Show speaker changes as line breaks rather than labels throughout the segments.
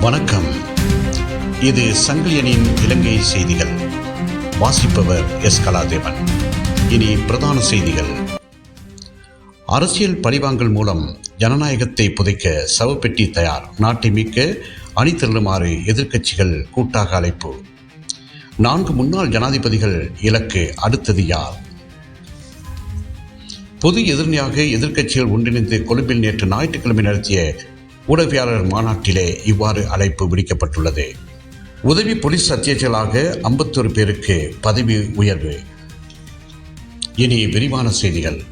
வணக்கம். இது சங்கிலியனின் இலங்கை செய்திகள். வாசிப்பவர் எஸ். கலாதேவன். இனி பிரதான செய்திகள். அரசியல் பழிவாங்கல் மூலம் ஜனநாயகத்தை புதைக்க சவப்பெட்டி தயார். நாட்டை மீட்க அணி திரளுமாறு எதிர்க்கட்சிகள் கூட்டாக அழைப்பு. நான்கு முன்னாள் ஜனாதிபதிகள் இலக்கு அடுத்தது யார்? பொது எதிரணியாக எதிர்க்கட்சிகள் ஒன்றிணைந்து கொழும்பில் நேற்று ஞாயிற்றுக்கிழமை நடத்திய ஊடகவியாளர் மாநாட்டிலே இவ்வாறு அழைப்பு விடுக்கப்பட்டுள்ளது. உதவி போலீஸ் அத்தியட்சிகளாக ஐம்பத்தொரு பேருக்கு பதவி உயர்வு. இனி விரிவான செய்திகள்.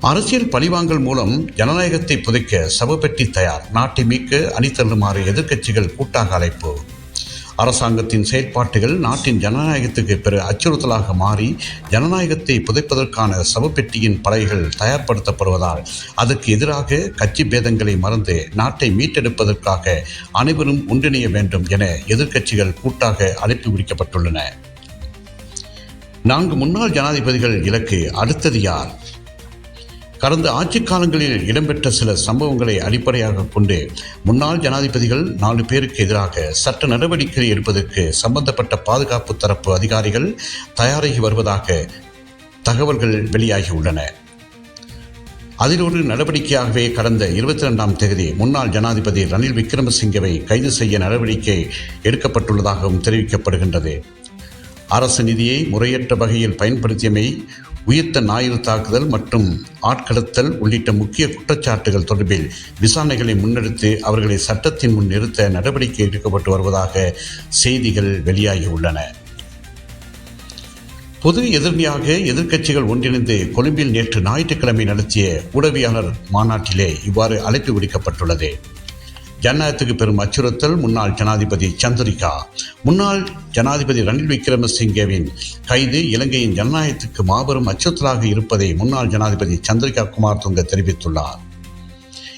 அரசியல் பழிவாங்கல் மூலம் ஜனநாயகத்தை புதைக்க சவப்பெட்டி தயார். நாட்டை மீட்க அணிதள்ளுமாறு எதிர்க்கட்சிகள் கூட்டாக அழைப்பு. அரசாங்கத்தின் செயற்பாட்டுகள் நாட்டின் ஜனநாயகத்துக்கு பிற அச்சுறுத்தலாக மாறி ஜனநாயகத்தை புதைப்பதற்கான சவப்பெட்டியின் படைகள் தயார்படுத்தப்படுவதால் அதற்கு எதிராக கட்சி பேதங்களை மறந்து நாட்டை மீட்டெடுப்பதற்காக அனைவரும் ஒன்றிணைய வேண்டும் என எதிர்க்கட்சிகள் கூட்டாக அழைப்பு விடுக்கப்பட்டுள்ளன. நான்கு முன்னாள் ஜனாதிபதிகள் இலக்கு அடுத்தது யார்? கடந்த ஆட்சி காலங்களில் இடம்பெற்ற சில சம்பவங்களை அடிப்படையாக கொண்டு முன்னாள் ஜனாதிபதிகள் நாலு பேருக்கு எதிராக சட்ட நடவடிக்கை எடுப்பதற்கு சம்பந்தப்பட்ட பாதுகாப்பு தரப்பு அதிகாரிகள் தயாராகி வருவதாக தகவல்கள் வெளியாகியுள்ளன அதில் ஒரு நடவடிக்கையாகவே கடந்த இருபத்தி ரெண்டாம் தேதி முன்னாள் ஜனாதிபதி ரணில் விக்ரமசிங்கவை கைது செய்ய நடவடிக்கை எடுக்கப்பட்டுள்ளதாகவும் தெரிவிக்கப்படுகின்றது. அரசு நிதியை முறையற்ற வகையில் பயன்படுத்தியமை உயிர்த்த ஞாயிறு தாக்குதல் மற்றும் ஆட்கடத்தல் உள்ளிட்ட முக்கிய குற்றச்சாட்டுகள் தொடர்பில் விசாரணைகளை முன்னெடுத்து அவர்களை சட்டத்தின் முன் நிறுத்த நடவடிக்கை எடுக்கப்பட்டு வருவதாக செய்திகள் வெளியாகியுள்ளன பொது எதிர்மையாக எதிர்க்கட்சிகள் ஒன்றிணைந்து கொழும்பில் நேற்று ஞாயிற்றுக்கிழமை நடத்திய ஊடகவியாளர் மாநாட்டிலே இவ்வாறு அழைப்பு விடுக்கப்பட்டுள்ளது. ஜனநாயகத்துக்கு பெரும் அச்சுறுத்தல். முன்னாள் ஜனாதிபதி சந்திரிகா முன்னாள் ஜனாதிபதி ரணில் விக்ரமசிங்கவின் கைது இலங்கையின் ஜனநாயகத்துக்கு மாபெரும் அச்சுறுத்தலாக இருப்பதை முன்னாள் ஜனாதிபதி சந்திரிகா குமார் துங்க தெரிவித்துள்ளார்.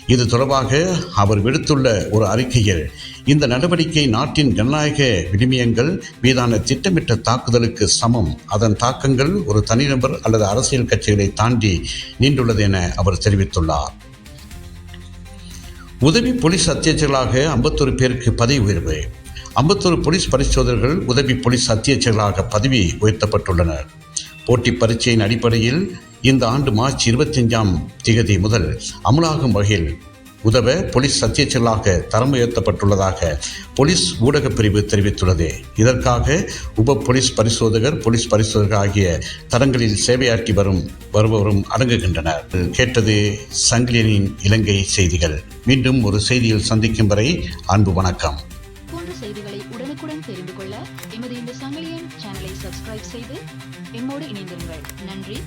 இது தொடர்பாக அவர் விடுத்துள்ள ஒரு அறிக்கையில் இந்த நடவடிக்கை நாட்டின் ஜனநாயக விடுமியங்கள் மீதான திட்டமிட்ட தாக்குதலுக்கு சமம். அதன் தாக்கங்கள் ஒரு தனிநபர் அல்லது அரசியல் கட்சிகளை தாண்டி நீண்டுள்ளது என அவர் தெரிவித்துள்ளார். உதவி போலீஸ் அத்தியட்சர்களாக ஐம்பத்தொரு பேருக்கு பதவி உயர்வு. ஐம்பத்தொரு போலீஸ் பரிசோதகர்கள் உதவி போலீஸ் அத்தியட்சர்களாக பதவி உயர்த்தப்பட்டுள்ளனர். போட்டி பரீட்சையின் அடிப்படையில் இந்த ஆண்டு மார்ச் இருபத்தஞ்சாம் திகதி முதல் அமலாகும் வகையில் உதவ போலீஸ் சத்தியச்சலாக தரம் உயர்த்தப்பட்டுள்ளதாக போலீஸ் ஊடகப் பிரிவு தெரிவித்துள்ளது. இதற்காக உப போலீஸ் பரிசோதகர் போலீஸ் பரிசோதகர் ஆகிய தரங்களில் சேவையாற்றி வரும் வருபவரும் அடங்குகின்றனர். கேட்டது சங்கிலியனின் இலங்கை செய்திகள். மீண்டும் ஒரு செய்தியில் சந்திக்கும் வரை அன்பு வணக்கம்.
போன்ற செய்திகளை உடனுக்குடன் தெரிந்து கொள்ள எமது இந்த சங்கிலியன் சேனலை சப்ஸ்கிரைப் செய்து எம்மோடு இணைந்திருங்கள். நன்றி.